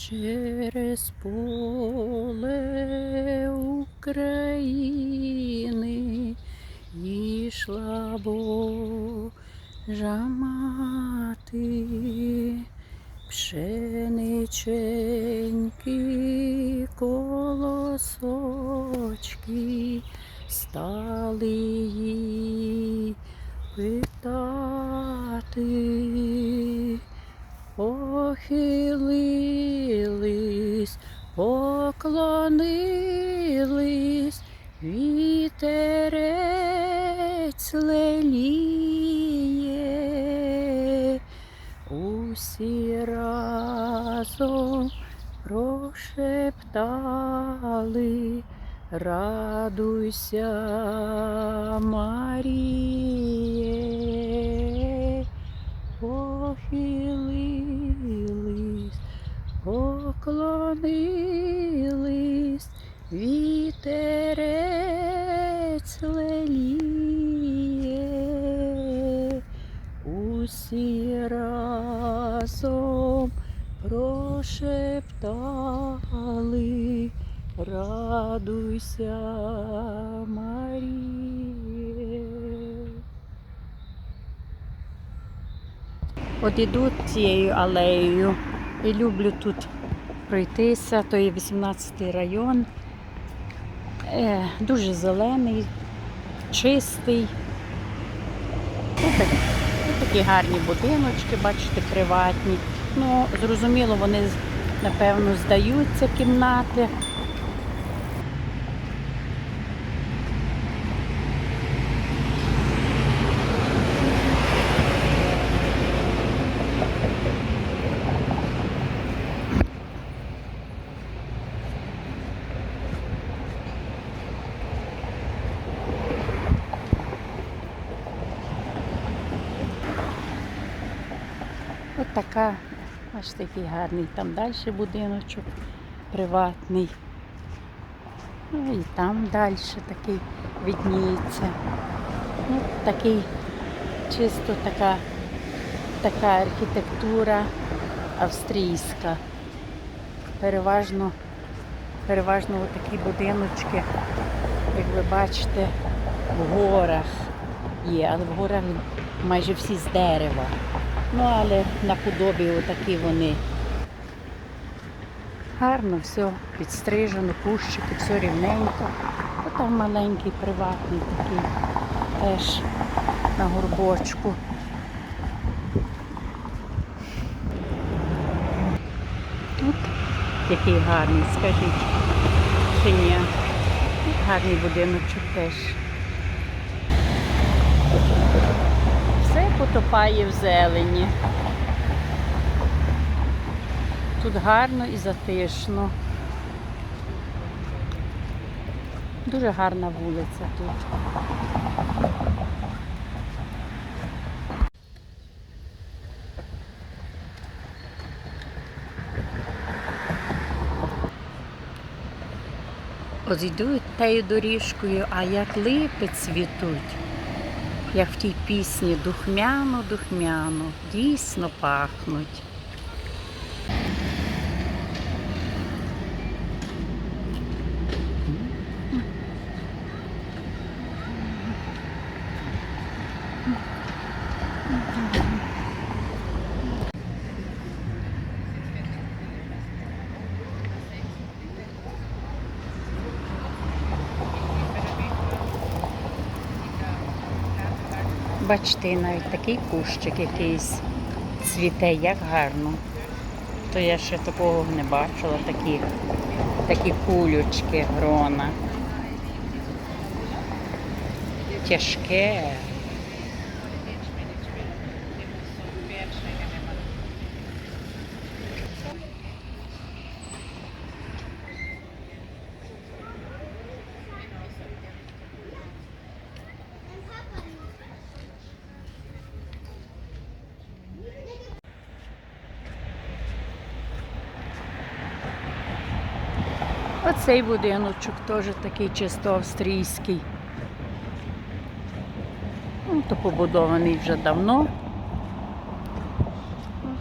Через поле України йшла Божа мати, пшениченькі колосочки стали їй питати. Похилились, поклонились, вітерець леліє, усі разом прошептали, радуйся, Маріє. Радуйся, Маріє. От іду цією алеєю і люблю тут пройтися. То є 18 район. Е, дуже зелений, чистий. Ось так- ось такі гарні будиночки, бачите, приватні. Ну, зрозуміло, вони напевно здаються кімнати. Така, аж такий гарний. Там далі будиночок приватний. Ну і там далі такий відніється. Ну, такий чисто така, така архітектура австрійська. Переважно, переважно такі будиночки, як ви бачите, в горах є, але в горах майже всі з дерева. Ну, але наподобі отакі вони. Гарно все підстрижено, кущики, все рівненько. А там маленький приватний такий теж на горбочку. Тут який гарний, скажіть. Чи ні? Гарний будиночок теж. Все потопає в зелені. Тут гарно і затишно. Дуже гарна вулиця тут. От йдуть тією доріжкою, а як липи цвітуть, як в тій пісні духмяно, духмяно, дійсно пахнуть. Бачите, навіть такий кущик якийсь цвіте, як гарно. То я ще такого не бачила, такі, такі кулючки, грона. Тяжке. Оцей будиночок теж такий чисто австрійський. Ну, то побудований вже давно.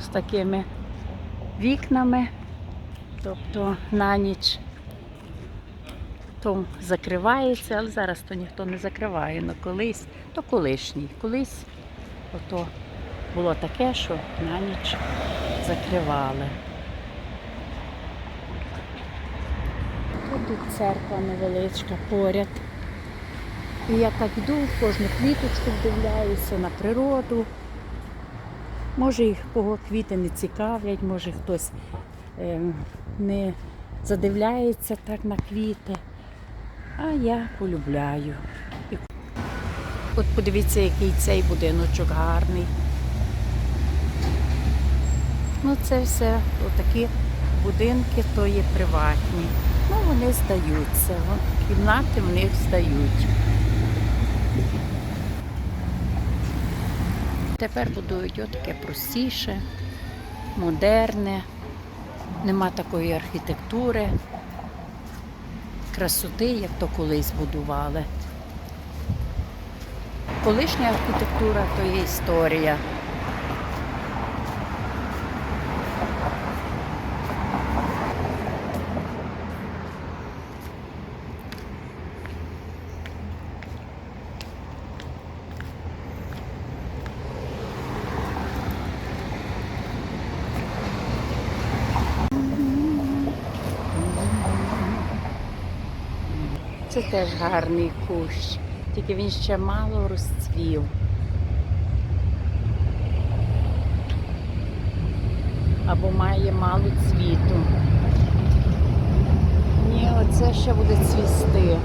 З такими вікнами. Тобто на ніч то закривається, але зараз то ніхто не закриває. Ну колись, то колишній. Колись ото було таке, що на ніч закривали. Тут церква невеличка поряд. І я так йду, в кожну квіточку вдивляюся на природу. Може, їх кого квіти не цікавлять, може хтось е, не задивляється так на квіти. А я полюбляю. От подивіться, який цей будиночок гарний. Ну, це все отакі будинки, то є приватні. Ну, вони здаються. Кімнати в них здають. Тепер будують отаке простіше, модерне, нема такої архітектури, красоти, як то колись будували. Колишня архітектура то є історія. Це теж гарний кущ, тільки він ще мало розцвів. Або має мало цвіту. Ні, оце ще буде цвісти.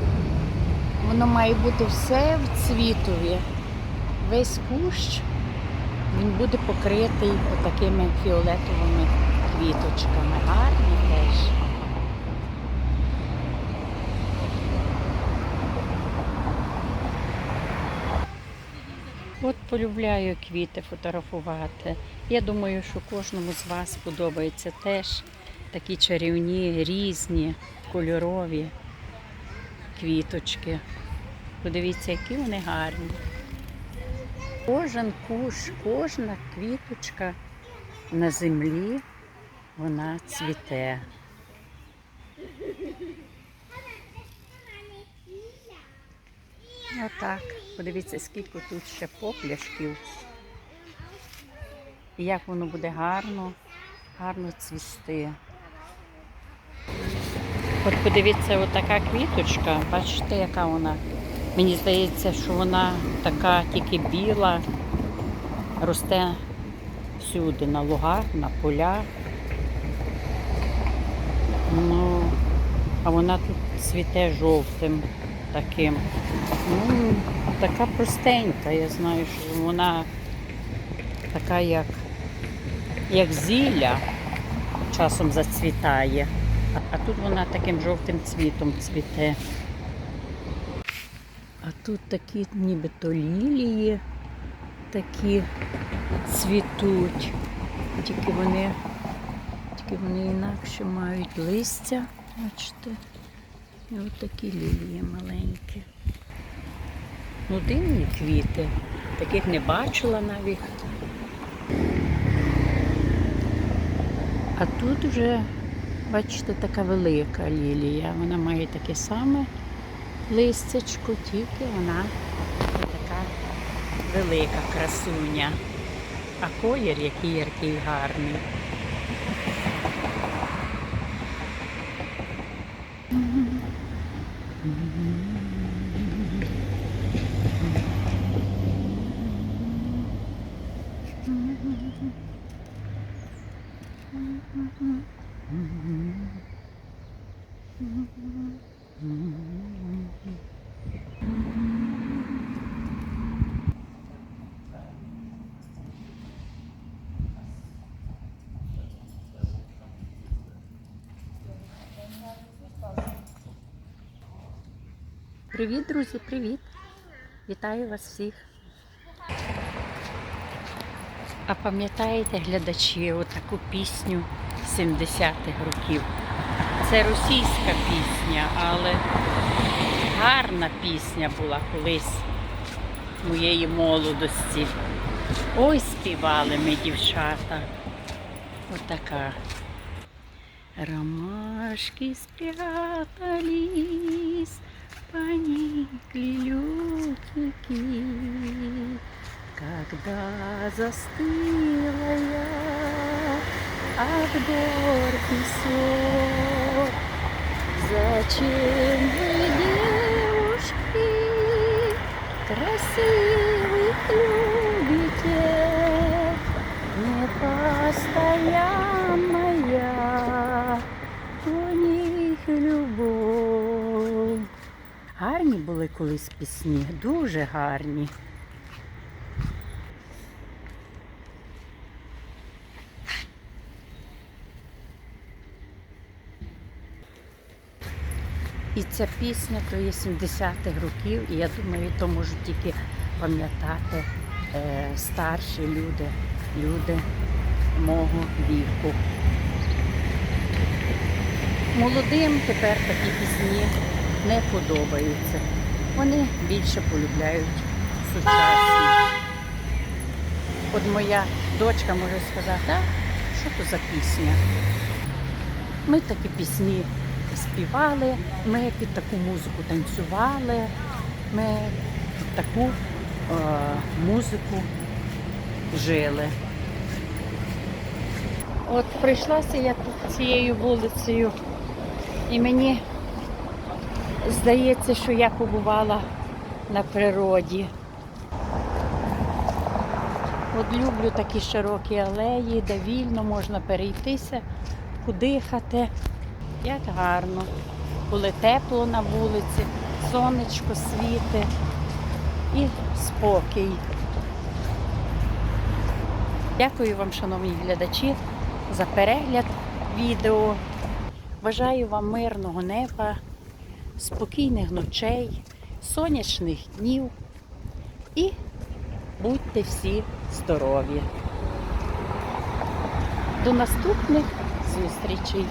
Воно має бути все в цвітові. Весь кущ він буде покритий отакими фіолетовими квіточками. Гарний теж. От полюбляю квіти фотографувати. Я думаю, що кожному з вас подобаються теж такі чарівні, різні, кольорові квіточки. Подивіться, які вони гарні. Кожен куш, кожна квіточка на землі, вона цвіте. Отак. Подивіться, скільки тут ще попляшків. І як воно буде гарно, гарно цвісти. От подивіться, отака квіточка, бачите, яка вона. Мені здається, що вона така тільки біла, росте всюди, на лугах, на полях. Ну, а вона тут цвіте жовтим таким. Ну, така простенька, я знаю, що вона така, як, як зілля часом зацвітає. А, тут вона таким жовтим цвітом цвіте. А тут такі нібито лілії такі цвітуть. Тільки вони, тільки вони інакше мають листя, бачите. І от такі лілії маленькі. Ну, дивні квіти. Таких не бачила навіть. А тут вже, бачите, така велика лілія. Вона має таке саме листячко, тільки вона така велика красуня. А колір який який гарний. Привіт, друзі, привіт! Вітаю вас всіх. А пам'ятаєте, глядачі, отаку пісню 70-х років? Це російська пісня, але гарна пісня була колись моєї молодості. Ой, співали ми, дівчата. Отака. Ромашки спрятались, поникли лютики. Когда застыла я от гор песок, Зачем вы, девушки, красивых любите? Не постоянная у них любов. Гарні були колись пісні, дуже гарні. І ця пісня то є 70-х років, і я думаю, то можуть тільки пам'ятати е, старші люди, люди мого віку. Молодим тепер такі пісні не подобаються. Вони більше полюбляють сучасні. От моя дочка може сказати, а що то за пісня? Ми такі пісні співали, ми під таку музику танцювали, ми під таку е, музику жили. От прийшлася я тут цією вулицею, і мені здається, що я побувала на природі. От люблю такі широкі алеї, де вільно можна перейтися, подихати. Як гарно. Коли тепло на вулиці, сонечко світе і спокій. Дякую вам, шановні глядачі, за перегляд відео. Бажаю вам мирного неба, спокійних ночей, сонячних днів і будьте всі здорові. До наступних зустрічей!